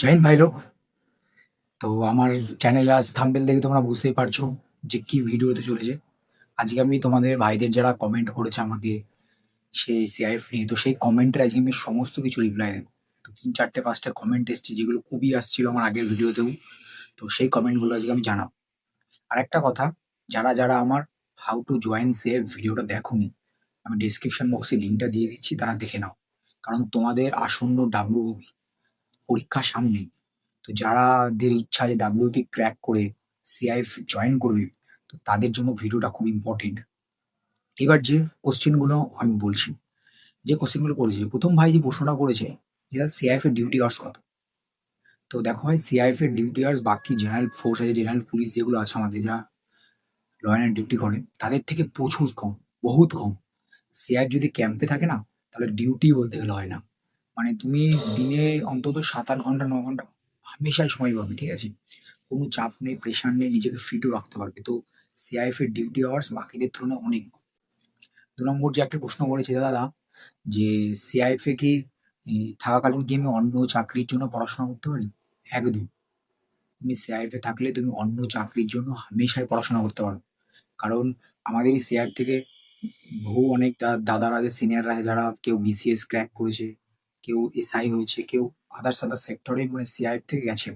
জয় হিন্দ ভাই লোক তো আমার চ্যানেলে আজ থাম্বেল দেখে তোমরা বুঝতেই পারছ যে কি ভিডিওতে চলেছে। আজকে আমি তোমাদের ভাইদের যারা কমেন্ট করেছে আমাকে সেই সিআইএফ নিয়ে, তো সেই কমেন্টের আজকে আমি সমস্ত কিছু রিপ্লাই দেবো। তো তিন, চারটে, পাঁচটা কমেন্ট এসছে যেগুলো খুবই আসছিল আমার আগের ভিডিওতেও। তো সেই কমেন্টগুলো আজকে আমি জানাব। আর একটা কথা, যারা যারা আমার হাউ টু জয়েন সেভ ভিডিওটা দেখোনি, আমি ডিসক্রিপশন বক্সে লিঙ্কটা দিয়ে দিচ্ছি, তারা দেখে নাও। কারণ তোমাদের আসন্ন ডাব্লিউবি পরীক্ষা সামনে। তো যারাদের ইচ্ছা যে ডাব্লিউপি ক্র্যাক করে সিআইএফ জয়েন করবে, তো তাদের জন্য ভিডিওটা খুব ইম্পর্টেন্ট এবার যে কোশ্চেনগুলো আমি বলছি, যে কোশ্চেনগুলো করেছে প্রথম ভাই যে প্রশ্নটা করেছে, যে সিআইএফ এর ডিউটি আওয়ার্স কত? তো দেখো ভাই সিআইএফ এর ডিউটি আওয়ার্স বাকি জেনারেল ফোর্স আছে জেনারেল পুলিশ যেগুলো আছে আমাদের যা ল অ্যান্ড ডিউটি করে, তাদের থেকে প্রচুর কম, বহুত কম। সিআইএফ যদি ক্যাম্পে থাকে না, তাহলে ডিউটি বলতে গেলে হয় না। মানে তুমি দিনে অন্তত সাত আট ঘণ্টা, ন ঘণ্টা হামেশাই সময় পাবে, ঠিক আছে? কোনো চাপ নেই প্রেশার নেই, নিজেকে ফিটও রাখতে পারবে। তো সিআইএফ এর ডিউটি আওয়ার্স বাকিদের তুলনায় অনেক। দু নম্বর যে একটা প্রশ্ন করেছে দাদা, যে সিআইএফ এ কি থাকাকালীন কি আমি অন্য চাকরির জন্য পড়াশোনা করতে পারি? একদম। তুমি সিআইএফ এ থাকলে তুমি অন্য চাকরির জন্য হামেশাই পড়াশোনা করতে পারো। কারণ আমাদের এই সিআইএফ থেকে বহু অনেক দাদারা যে সিনিয়ররা যারা কেউ বিসিএস ক্র্যাক করেছে কেউ এসআই হয়েছে, কেউ আদার্স আদার সেক্টরে মানে সিআইএফ থেকে গেছে।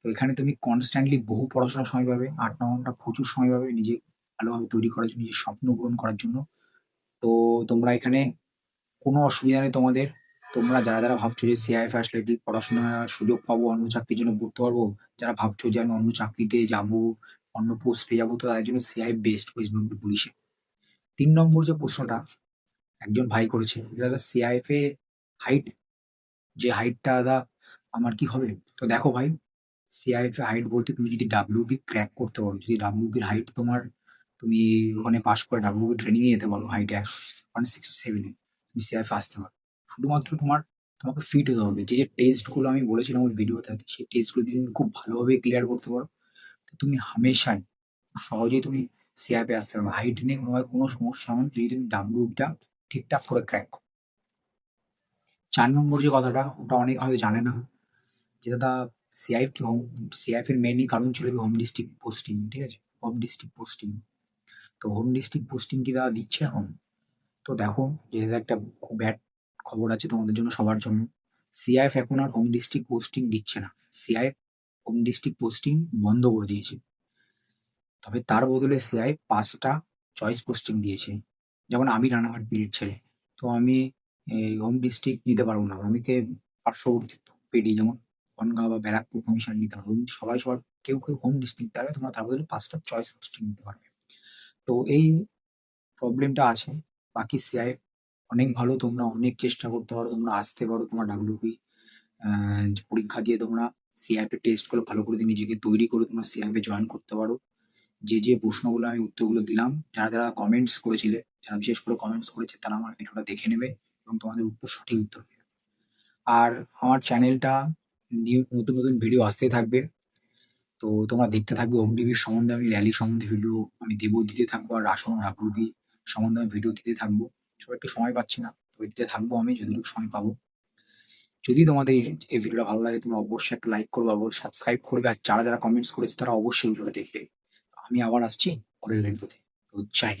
তো এখানে তুমি কনস্ট্যান্টলি বহু পড়াশোনার সময় পাবে, আট ন ঘণ্টা প্রচুর সময় পাবে নিজে ভালোভাবে তৈরি করার জন্য, নিজের স্বপ্ন পূরণ করার জন্য। তো তোমরা এখানে কোনো অসুবিধা নেই তোমাদের। তোমরা যারা যারা ভাবছ যে সিআইএফ আসলে কি পড়াশোনার সুযোগ পাবো, অন্য চাকরির জন্য পড়তে পারব, যারা ভাবছ যে আমি অন্য চাকরিতে যাব, অন্য পোস্টে যাব, তো তাদের জন্য সিআইএফ বেস্ট ওয়েস্ট বেঙ্গল পুলিশে। তিন নম্বর যে প্রশ্নটা, একজন ভাই করেছে সিআইএফ এ হাইট যে হাইটটা দাদা আমার কি হবে? তো দেখো ভাই সিআইএফ হাইট বলতে তুমি যদি ডাব্লিউবি ক্র্যাক করতে পারো, যদি ডাব্লিউবির হাইট তোমার, তুমি ওখানে পাস করে ডাব্লিউবি ট্রেনিং এ যেতে পারো হাইট ওয়ান সিক্সটি সেভেনে তুমি সিআইএফ আসতে পারো। শুধুমাত্র তোমার, তোমাকে ফিট হতে হবে। যে যে টেস্টগুলো আমি বলেছিলাম ওই ভিডিওতে সেই টেস্টগুলো তুমি খুব ভালোভাবে ক্লিয়ার করতে পারো। তো তুমি হামেশাই, সহজেই তুমি সিআইপে আসতে পারবে। হাইট নিয়ে কোনো কোনো সমস্যা হবে যদি তুমি ডাব্লিউবিটা ঠিকঠাক করে ক্র্যাক করো। চার নম্বর যে কথাটা, ওটা অনেক হয়তো জানে না। যে দাদা সিআইএফ কি হোম সিআইএফ এর মেনই কারণ ছিল হোম ডিস্ট্রিক্ট পোস্টিং ঠিক আছে? হোম ডিস্ট্রিক্ট পোস্টিং তো হোম ডিস্ট্রিক্ট পোস্টিং কি দাদা দিচ্ছে এখন? তো দেখো যে এটা একটা খুব ব্যাড খবর আছে তোমাদের জন্য সবার জন্য সিআইএফ এখন আর হোম ডিস্ট্রিক্ট পোস্টিং দিচ্ছে না। সিআইএফ হোম ডিস্ট্রিক্ট পোস্টিং বন্ধ করে দিয়েছে। তবে তার বদলে সিআইএফ পাঁচটা চয়েস পোস্টিং দিয়েছে। যেমন আমি রানাঘাট পিরিয়ড ছেড়ে। তো আমি এই হোম ডিস্ট্রিক্ট নিতে পারব না। আমাকে পার্শ্ববর্তী পেডি যেমন বনগাঁ বা ব্যারাকপুর কমিশন নিতে পারব। সবাই সবার কেউ কেউ হোম ডিস্ট্রিক্ট পাবে তোমরা তার বদলে পাঁচটা চয়েস পোস্টিং নিতে পারবে। তো এই প্রবলেমটা আছে। বাকি সিআইএফ অনেক ভালো, তোমরা অনেক চেষ্টা করতে পারো, তোমরা আসতে পারো, তোমার ডাব্লিউপি পরীক্ষা দিয়ে তোমরা এর টেস্ট করে ভালো করে নিজেকে তৈরি করে তোমরা সিআইএফ এ জয়েন করতে পারো। যে যে প্রশ্নগুলো আমি উত্তরগুলো দিলাম, যারা যারা কমেন্টস করেছিলে, যারা বিশেষ করে কমেন্টস করেছে, তারা আমার ভিডিওটা দেখে নেবে। এবং তোমাদের উত্তর সঠিক উত্তর আর আমার চ্যানেলটা নিউ, নতুন নতুন ভিডিও আসতে থাকবে। তো তোমরা দেখতে থাকবে অগ্নিবীর সম্বন্ধে, আমি র্যালি সম্বন্ধে ভিডিও আমি দেবো, দিতে থাকব, আর রাসন রাবুবি সম্বন্ধে আমি ভিডিও দিতে থাকব। সব একটু সময় পাচ্ছি না, তো দিতে থাকব আমি, যতটুকু সময় পাবো। যদি তোমাদের এই ভিডিওটা ভালো লাগে, তোমরা অবশ্যই একটা লাইক করবে, অবশ্যই সাবস্ক্রাইব করবে, আর যারা যারা কমেন্টস করেছে, তারা অবশ্যই ভিডিওটা দেখবে। আমি আবার আসছি পরের ভিডিওতে তো। জয়